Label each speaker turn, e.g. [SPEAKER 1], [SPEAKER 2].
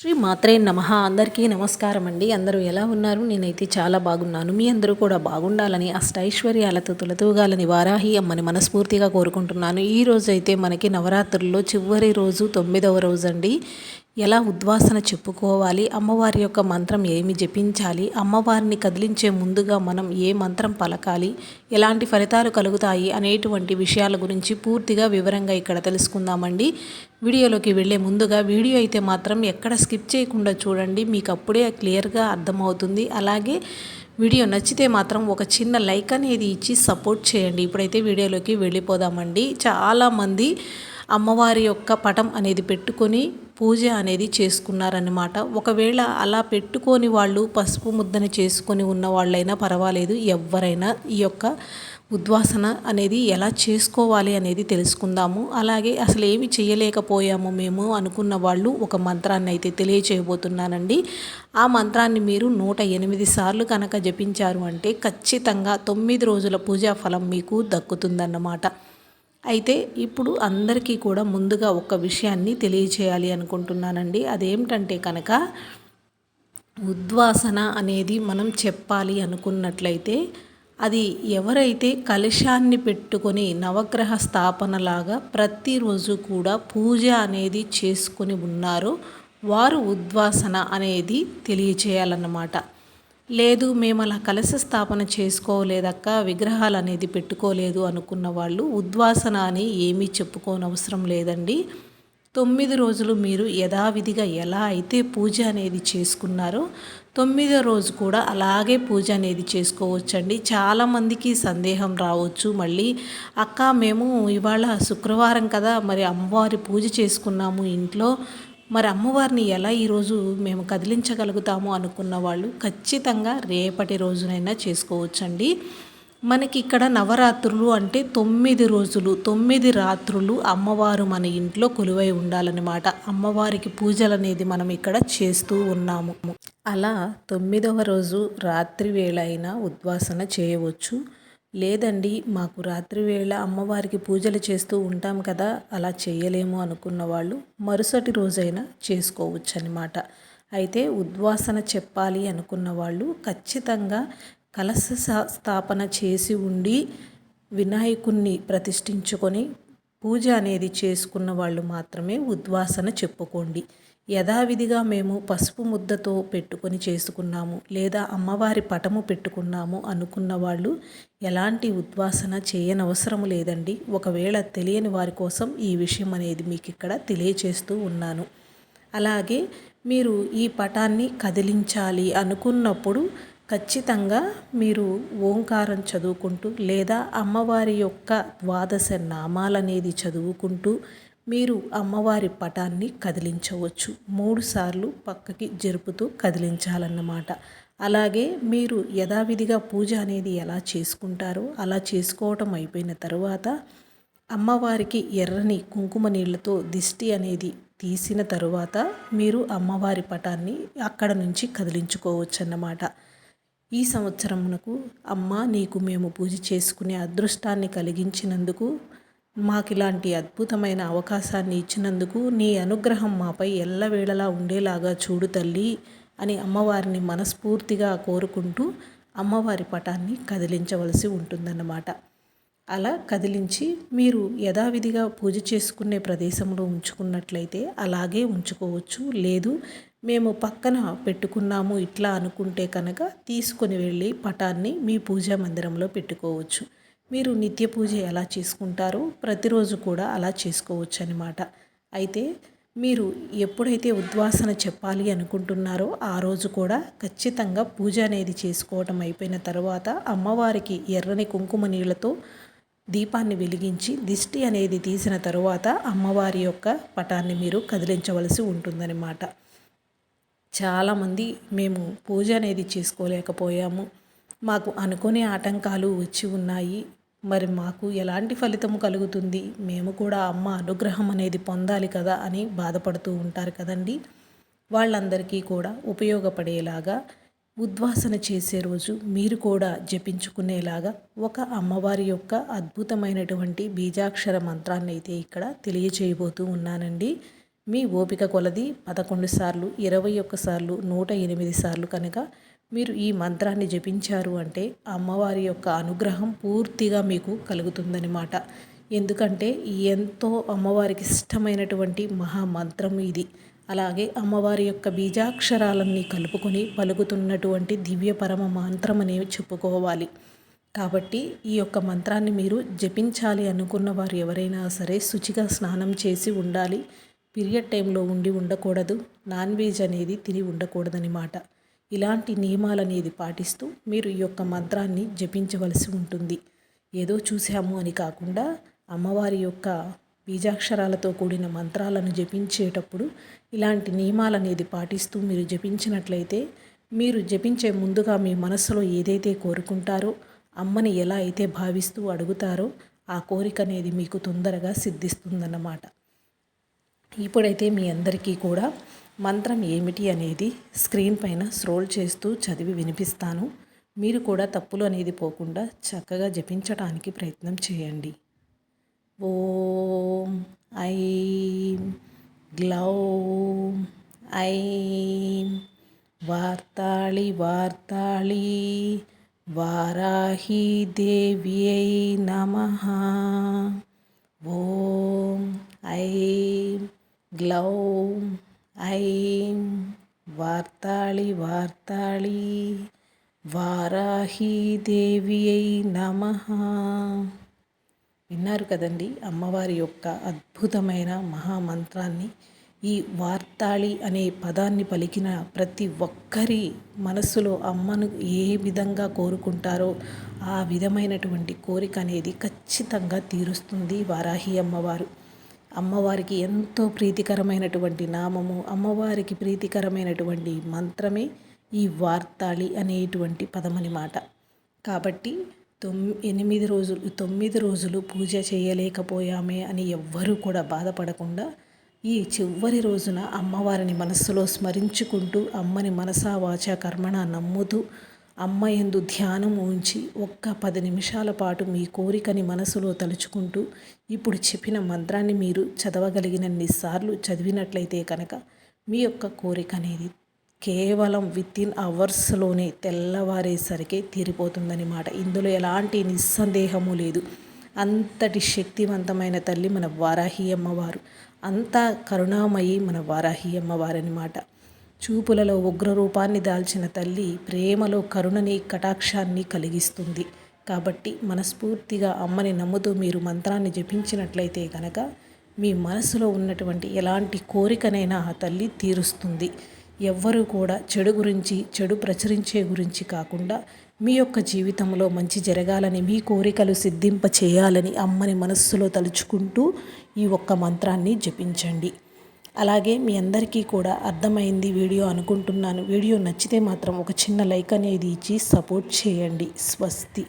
[SPEAKER 1] శ్రీ మాత్రే నమ. అందరికీ నమస్కారం అండి. అందరూ ఎలా ఉన్నారు? నేనైతే చాలా బాగున్నాను. మీ అందరూ కూడా బాగుండాలని అష్టైశ్వర్యాలతో తులతూగాలని వారాహి అమ్మని మనస్ఫూర్తిగా కోరుకుంటున్నాను. ఈ రోజు అయితే మనకి నవరాత్రుల్లో చివరి రోజు తొమ్మిదవ రోజు అండి ఎలా ఉద్వాసన చెప్పుకోవాలి? అమ్మవారి యొక్క మంత్రం ఏమి జపించాలి? అమ్మవారిని కదిలించే ముందుగా మనం ఏ మంత్రం పలకాలి? ఎలాంటి ఫలితాలు కలుగుతాయి? అనేటువంటి విషయాల గురించి పూర్తిగా వివరంగా ఇక్కడ తెలుసుకుందామండి. వీడియోలోకి వెళ్ళే ముందుగా వీడియో అయితే మాత్రం ఎక్కడ స్కిప్ చేయకుండా చూడండి. మీకు అప్పుడే క్లియర్గా అర్థమవుతుంది. అలాగే వీడియో నచ్చితే మాత్రం ఒక చిన్న లైక్ అనేది ఇచ్చి సపోర్ట్ చేయండి. ఇప్పుడైతే వీడియోలోకి వెళ్ళిపోదామండి. చాలామంది అమ్మవారి యొక్క పటం అనేది పెట్టుకొని పూజ అనేది చేసుకున్నారన్నమాట. ఒకవేళ అలా పెట్టుకొని వాళ్ళు పసుపు ముద్దని చేసుకొని ఉన్న వాళ్ళైనా పర్వాలేదు. ఎవరైనా ఈ యొక్క ఉద్వాసన అనేది ఎలా చేసుకోవాలి అనేది తెలుసుకుందాము. అలాగే అసలు ఏమి చేయలేకపోయాము మేము అనుకున్న వాళ్ళు ఒక మంత్రాన్ని అయితే తెలియచేయబోతున్నానండి. ఆ మంత్రాన్ని మీరు నూట ఎనిమిది సార్లు కనుక జపించారు అంటే ఖచ్చితంగా తొమ్మిది రోజుల పూజా ఫలం మీకు దక్కుతుందన్నమాట. అయితే ఇప్పుడు అందరికీ కూడా ముందుగా ఒక విషయాన్ని తెలియచేయాలి అనుకుంటున్నానండి. అదేమిటంటే కనుక ఉద్వాసన అనేది మనం చెప్పాలి అనుకున్నట్లయితే అది ఎవరైతే కలశాన్ని పెట్టుకొని నవగ్రహ స్థాపనలాగా ప్రతిరోజు కూడా పూజ అనేది చేసుకొని ఉన్నారో వారు ఉద్వాసన అనేది తెలియచేయాలన్నమాట. లేదు మేము అలా కలశ స్థాపన చేసుకోలేదక్క విగ్రహాలు అనేది పెట్టుకోలేదు అనుకున్న వాళ్ళు ఉద్వాసన అని ఏమీ చెప్పుకోనవసరం లేదండి. తొమ్మిది రోజులు మీరు యథావిధిగా ఎలా అయితే పూజ అనేది చేసుకున్నారో తొమ్మిదో రోజు కూడా అలాగే పూజ అనేది చేసుకోవచ్చండి. చాలామందికి సందేహం రావచ్చు. మళ్ళీ అక్క మేము ఇవాళ శుక్రవారం కదా మరి అమ్మవారి పూజ చేసుకున్నాము ఇంట్లో. మరి అమ్మవారిని ఎలా ఈరోజు మేము కదిలించగలుగుతాము అనుకున్న వాళ్ళు ఖచ్చితంగా రేపటి రోజునైనా చేసుకోవచ్చండి. మనకి ఇక్కడ నవరాత్రులు అంటే తొమ్మిది రోజులు తొమ్మిది రాత్రులు అమ్మవారు మన ఇంట్లో కొలువై ఉండాలన్నమాట. అమ్మవారికి పూజలు అనేది మనం ఇక్కడ చేస్తూ ఉన్నాము. అలా తొమ్మిదవ రోజు రాత్రి వేళ అయినా ఉద్వాసన చేయవచ్చు. లేదండి మాకు రాత్రి వేళ అమ్మవారికి పూజలు చేస్తూ ఉంటాం కదా అలా చేయలేము అనుకున్న వాళ్ళు మరుసటి రోజైనా చేసుకోవచ్చు అనమాట అయితే ఉద్వాసన చెప్పాలి అనుకున్న వాళ్ళు ఖచ్చితంగా కలశ స్థాపన చేసి ఉండి వినాయకుణ్ణి ప్రతిష్ఠించుకొని పూజ అనేది చేసుకున్న వాళ్ళు మాత్రమే ఉద్వాసన చెప్పుకోండి. యథావిధిగా మేము పసుపు ముద్దతో పెట్టుకొని చేసుకున్నాము లేదా అమ్మవారి పటము పెట్టుకున్నాము అనుకున్న వాళ్ళు ఎలాంటి ఉద్వాసన చేయనవసరం లేదండి. ఒకవేళ తెలియని వారి కోసం ఈ విషయం అనేది మీకు ఇక్కడ తెలియచేస్తూ ఉన్నాను. అలాగే మీరు ఈ పటాన్ని కదిలించాలి అనుకున్నప్పుడు ఖచ్చితంగా మీరు ఓంకారం చదువుకుంటూ లేదా అమ్మవారి యొక్క ద్వాదశ నామాలనేది చదువుకుంటూ మీరు అమ్మవారి పటాన్ని కదిలించవచ్చు. మూడుసార్లు పక్కకి జరుపుతూ కదిలించాలన్నమాట. అలాగే మీరు యథావిధిగా పూజ అనేది ఎలా చేసుకుంటారో అలా చేసుకోవటం అయిపోయిన తర్వాత అమ్మవారికి ఎర్రని కుంకుమ నీళ్ళతో దిష్టి అనేది తీసిన తరువాత మీరు అమ్మవారి పటాన్ని అక్కడ నుంచి కదిలించుకోవచ్చు అన్నమాట ఈ సంవత్సరమునకు అమ్మ నీకు మేము పూజ చేసుకునే అదృష్టాన్ని కలిగించినందుకు మాకు ఇలాంటి అద్భుతమైన అవకాశాన్ని ఇచ్చినందుకు నీ అనుగ్రహం మాపై ఎల్లవేళలా ఉండేలాగా చూడు తల్లి అని అమ్మవారిని మనస్ఫూర్తిగా కోరుకుంటూ అమ్మవారి పటాన్ని కదిలించవలసి ఉంటుందన్నమాట. అలా కదిలించి మీరు యథావిధిగా పూజ చేసుకునే ప్రదేశంలో ఉంచుకున్నట్లయితే అలాగే ఉంచుకోవచ్చు. లేదు మేము పక్కన పెట్టుకున్నాము ఇట్లా అనుకుంటే కనుక తీసుకొని వెళ్ళి పటాన్ని మీ పూజా మందిరంలో పెట్టుకోవచ్చు. మీరు నిత్య పూజ ఎలా చేసుకుంటారో ప్రతిరోజు కూడా అలా చేసుకోవచ్చు అనమాట అయితే మీరు ఎప్పుడైతే ఉద్వాసన చెప్పాలి అనుకుంటున్నారో ఆ రోజు కూడా ఖచ్చితంగా పూజ అనేది చేసుకోవటం అయిపోయిన తర్వాత అమ్మవారికి ఎర్రని కుంకుమ నీళ్ళతో దీపాన్ని వెలిగించి దిష్టి అనేది తీసిన తరువాత అమ్మవారి యొక్క పటాన్ని మీరు కదిలించవలసి ఉంటుందన్నమాట. చాలామంది మేము పూజ అనేది చేసుకోలేకపోయాము. మాకు అనుకునే ఆటంకాలు వచ్చి ఉన్నాయి. మరి మాకు ఎలాంటి ఫలితం కలుగుతుంది? మేము కూడా అమ్మ అనుగ్రహం అనేది పొందాలి కదా అని బాధపడుతూ ఉంటారు కదండి. వాళ్ళందరికీ కూడా ఉపయోగపడేలాగా ఉద్వాసన చేసే రోజు మీరు కూడా జపించుకునేలాగా ఒక అమ్మవారి యొక్క అద్భుతమైనటువంటి బీజాక్షర మంత్రాన్ని అయితే ఇక్కడ తెలియచేయబోతూ ఉన్నానండి. మీ ఓపిక కొలది పదకొండు సార్లు ఇరవై ఒక్క సార్లు నూట ఎనిమిది సార్లు కనుక మీరు ఈ మంత్రాన్ని జపించారు అంటే అమ్మవారి యొక్క అనుగ్రహం పూర్తిగా మీకు కలుగుతుందనమాట ఎందుకంటే ఎంతో అమ్మవారికి ఇష్టమైనటువంటి మహామంత్రం ఇది. అలాగే అమ్మవారి యొక్క బీజాక్షరాలన్నీ కలుపుకొని పలుకుతున్నటువంటి దివ్య పరమ మంత్రం అనేవి చెప్పుకోవాలి. కాబట్టి ఈ యొక్క మంత్రాన్ని మీరు జపించాలి అనుకున్న వారు ఎవరైనా సరే శుచిగా స్నానం చేసి ఉండాలి. పీరియడ్ టైంలో ఉండి ఉండకూడదు. నాన్ వెజ్ అనేది తిని ఉండకూడదనమాట ఇలాంటి నియమాలనేది పాటిస్తూ మీరు ఈ యొక్క మంత్రాన్ని జపించవలసి ఉంటుంది. ఏదో చూసాము అని కాకుండా అమ్మవారి యొక్క బీజాక్షరాలతో కూడిన మంత్రాలను జపించేటప్పుడు ఇలాంటి నియమాలనేది పాటిస్తూ మీరు జపించినట్లయితే మీరు జపించే ముందుగా మీ మనసులో ఏదైతే కోరుకుంటారో అమ్మని ఎలా అయితే భావిస్తూ అడుగుతారో ఆ కోరిక అనేది మీకు తొందరగా సిద్ధిస్తుందన్నమాట. ఇప్పుడైతే మీ అందరికీ కూడా మంత్రం ఏమిటి అనేది స్క్రీన్ పైన స్క్రోల్ చేస్తూ చదివి వినిపిస్తాను. మీరు కూడా తప్పులు అనేది పోకుండా చక్కగా జపించడానికి ప్రయత్నం చేయండి. ఓం ఐం గ్లౌం ఐం వార్తాళి వార్తాళి వారాహీదేవ్యై నమ. ఓం ఐం గ్లౌం ఐం వార్తాళి వార్తాళి వారాహీదేవ్యై నమ విన్నారు కదండి అమ్మవారి యొక్క అద్భుతమైన మహామంత్రాన్ని. ఈ వార్తాళి అనే పదాన్ని పలికిన ప్రతి ఒక్కరి మనస్సులో అమ్మను ఏ విధంగా కోరుకుంటారో ఆ విధమైనటువంటి కోరిక అనేది ఖచ్చితంగా తీరుస్తుంది వారాహి అమ్మవారు. అమ్మవారికి ఎంతో ప్రీతికరమైనటువంటి నామము అమ్మవారికి ప్రీతికరమైనటువంటి మంత్రమే ఈ వార్తాళి అనేటువంటి పదమని మాట. కాబట్టి తొమ్ ఎనిమిది రోజులు తొమ్మిది రోజులు పూజ చేయలేకపోయామే అని ఎవ్వరూ కూడా బాధపడకుండా ఈ చివరి రోజున అమ్మవారిని మనస్సులో స్మరించుకుంటూ అమ్మని మనసా వాచ కర్మణ నమ్ముతూ అమ్మ ఎందు ధ్యానం ఉంచి ఒక్క పది నిమిషాల పాటు మీ కోరికని మనసులో తలుచుకుంటూ ఇప్పుడు చెప్పిన మంత్రాన్ని మీరు చదవగలిగినన్ని సార్లు చదివినట్లయితే కనుక మీ యొక్క కోరిక అనేది కేవలం విత్ ఇన్ అవర్స్లోనే తెల్లవారేసరికి తీరిపోతుందన్నమాట ఇందులో ఎలాంటి నిస్సందేహము లేదు. అంతటి శక్తివంతమైన తల్లి మన వారాహి అమ్మవారు. అంత కరుణామయి మన వారాహి అమ్మవారనమాట చూపులలో ఉగ్ర రూపాన్ని దాల్చిన తల్లి ప్రేమలో కరుణని కటాక్షాన్ని కలిగిస్తుంది. కాబట్టి మనస్ఫూర్తిగా అమ్మని నమ్ముతూ మీరు మంత్రాన్ని జపించినట్లయితే కనుక మీ మనసులో ఉన్నటువంటి ఎలాంటి కోరికనైనా ఆ తల్లి తీరుస్తుంది. ఎవ్వరూ కూడా చెడు గురించి చెడు ప్రచురించే గురించి కాకుండా మీ యొక్క జీవితంలో మంచి జరగాలని మీ కోరికలు సిద్ధింప చేయాలని అమ్మని మనస్సులో తలుచుకుంటూ ఈ ఒక్క మంత్రాన్ని జపించండి. అలాగే మీ అందరికీ కూడా అర్థమైంది వీడియో అనుకుంటున్నాను. వీడియో నచ్చితే మాత్రం ఒక చిన్న లైక్ అనేది ఇచ్చి సపోర్ట్ చేయండి. స్వస్తి.